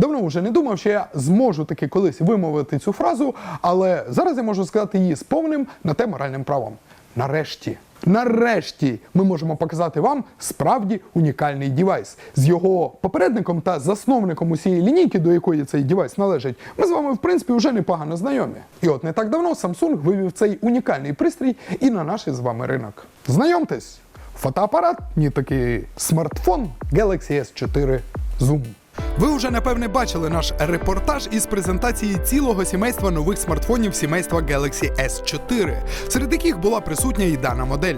Давно вже не думав, що я зможу таки колись вимовити цю фразу, але зараз я можу сказати її з повним на те моральним правом. Нарешті. Нарешті ми можемо показати вам справді унікальний дівайс з його попередником та засновником усієї лінійки, до якої цей дівайс належить. Ми з вами, в принципі, вже непогано знайомі. І от не так давно Samsung вивів цей унікальний пристрій і на наш з вами ринок. Знайомтесь, фотоапарат, ні такий смартфон Galaxy S4 Zoom. Ви вже напевне бачили наш репортаж із презентації цілого сімейства нових смартфонів сімейства Galaxy S4, серед яких була присутня і дана модель.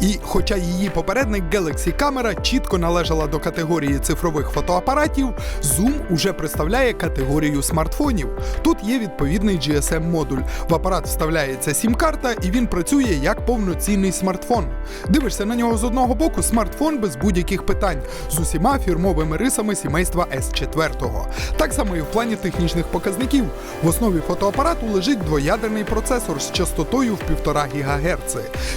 І хоча її попередник Galaxy камера чітко належала до категорії цифрових фотоапаратів, Zoom уже представляє категорію смартфонів. Тут є відповідний GSM-модуль. В апарат вставляється сім-карта, і він працює як повноцінний смартфон. Дивишся на нього з одного боку смартфон без будь-яких питань з усіма фірмовими рисами сімейства S4. Так само і в плані технічних показників. В основі фотоапарату лежить двоядерний процесор з частотою в 1,5 ГГц,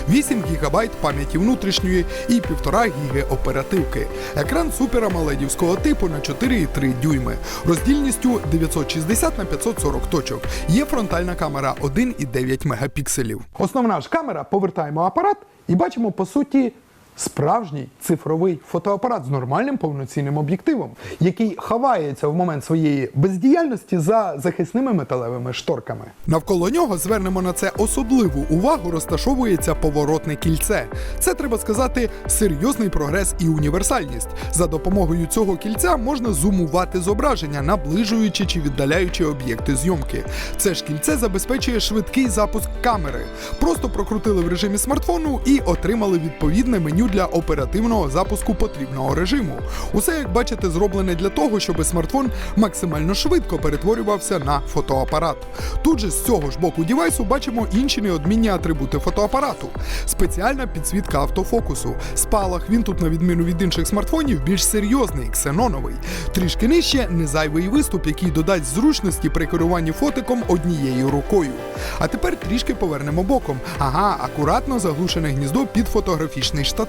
8 ГБ пам'яті внутрішньої і 1,5 ГБ оперативки. Екран суперамоледівського типу на 4,3 дюйми, роздільністю 960 на 540 точок. Є фронтальна камера 1,9 мегапікселів. Основна ж камера, повертаємо апарат і бачимо по суті. Справжній цифровий фотоапарат з нормальним повноцінним об'єктивом, який ховається в момент своєї бездіяльності за захисними металевими шторками. Навколо нього звернемо на це особливу увагу. Розташовується поворотне кільце. Це треба сказати серйозний прогрес і універсальність. За допомогою цього кільця можна зумувати зображення, наближуючи чи віддаляючи об'єкти зйомки. Це ж кільце забезпечує швидкий запуск камери. Просто прокрутили в режимі смартфону і отримали відповідне меню для оперативного запуску потрібного режиму. Усе, як бачите, зроблене для того, щоб смартфон максимально швидко перетворювався на фотоапарат. Тут же з цього ж боку дівайсу бачимо інші неодмінні атрибути фотоапарату. Спеціальна підсвітка автофокусу. Спалах він тут, на відміну від інших смартфонів, більш серйозний, ксеноновий. Трішки нижче незайвий виступ, який додасть зручності при керуванні фотиком однією рукою. А тепер трішки повернемо боком. Ага, акуратно заглушене гніздо під фотографічний штатив.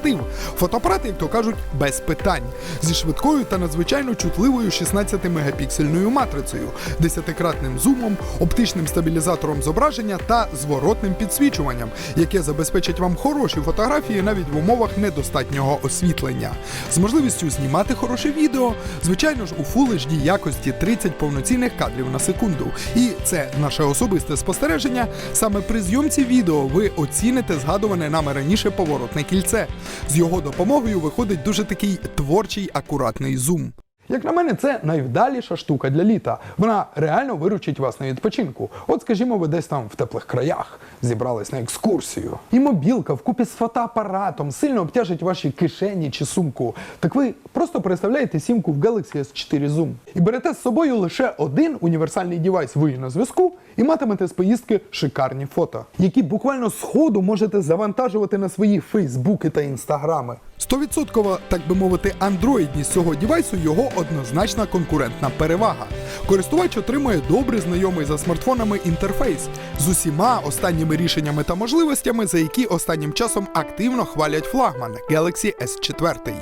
Фотоапарат, як то кажуть, без питань. Зі швидкою та надзвичайно чутливою 16-мегапіксельною матрицею, 10-кратним зумом, оптичним стабілізатором зображення та зворотним підсвічуванням, яке забезпечить вам хороші фотографії навіть в умовах недостатнього освітлення. З можливістю знімати хороше відео, звичайно ж, у Full HD якості 30 повноцінних кадрів на секунду. І це наше особисте спостереження. Саме при зйомці відео ви оціните згадуване нами раніше поворотне кільце. З його допомогою виходить дуже такий творчий акуратний зум. Як на мене, це найвдаліша штука для літа. Вона реально виручить вас на відпочинку. От, скажімо, ви десь там в теплих краях зібрались на екскурсію. І мобілка вкупі з фотоапаратом сильно обтяжить ваші кишені чи сумку. Так ви просто переставляєте сімку в Galaxy S4 Zoom і берете з собою лише один універсальний девайс. Ви на зв'язку і матимете з поїздки шикарні фото, які буквально з ходу можете завантажувати на свої фейсбуки та інстаграми. Стовідсоткова, так би мовити, андроїдність цього девайсу його однозначна конкурентна перевага. Користувач отримує добре знайомий за смартфонами інтерфейс з усіма останніми рішеннями та можливостями, за які останнім часом активно хвалять флагман Galaxy S4.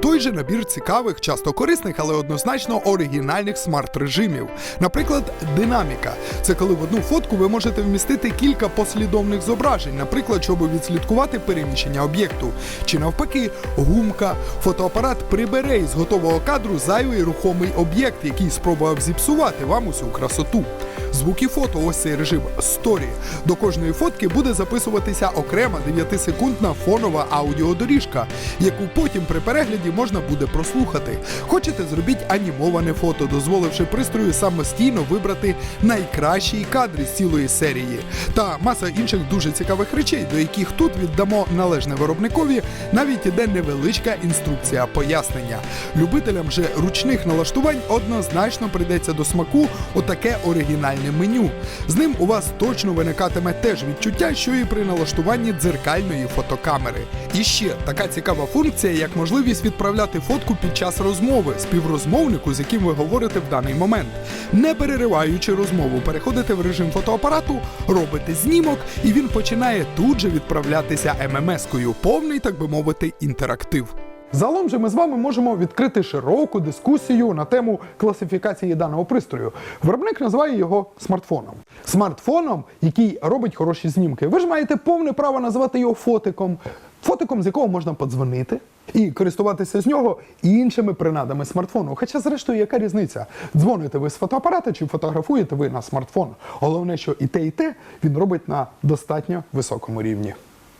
Той же набір цікавих, часто корисних, але однозначно оригінальних смарт-режимів. Наприклад, динаміка. Це коли в одну фотку ви можете вмістити кілька послідовних зображень, наприклад, щоб відслідкувати переміщення об'єкту. Чи навпаки, гумка. Фотоапарат прибере із готового кадру зайвий рухомий об'єкт, який спробував зіпсувати вам усю красоту. Звуки фото, ось цей режим Story. До кожної фотки буде записуватися окрема 9-секундна фонова аудіодоріжка, яку потім при перегляді можна буде прослухати. Хочете, зробіть анімоване фото, дозволивши пристрою самостійно вибрати найкращі кадри з цілої серії. Та маса інших дуже цікавих речей, до яких тут віддамо належне виробникові, навіть іде невеличка інструкція пояснення. Любителям же ручних налаштувань однозначно прийдеться до смаку отаке оригінальне меню. З ним у вас точно виникатиме теж відчуття, що і при налаштуванні дзеркальної фотокамери. І ще така цікава функція, як можливість відправляти фотку під час розмови співрозмовнику, з яким ви говорите в даний момент. Не перериваючи розмову, переходите в режим фотоапарату, робите знімок, і він починає тут же відправлятися ММС-кою. Повний, так би мовити, інтерактив. Загалом же ми з вами можемо відкрити широку дискусію на тему класифікації даного пристрою. Виробник називає його смартфоном. Смартфоном, який робить хороші знімки. Ви ж маєте повне право називати його фотиком, фотиком, з якого можна подзвонити. І користуватися з нього іншими принадами смартфону. Хоча, зрештою, яка різниця? Дзвоните ви з фотоапарата чи фотографуєте ви на смартфон. Головне, що і те, і те він робить на достатньо високому рівні.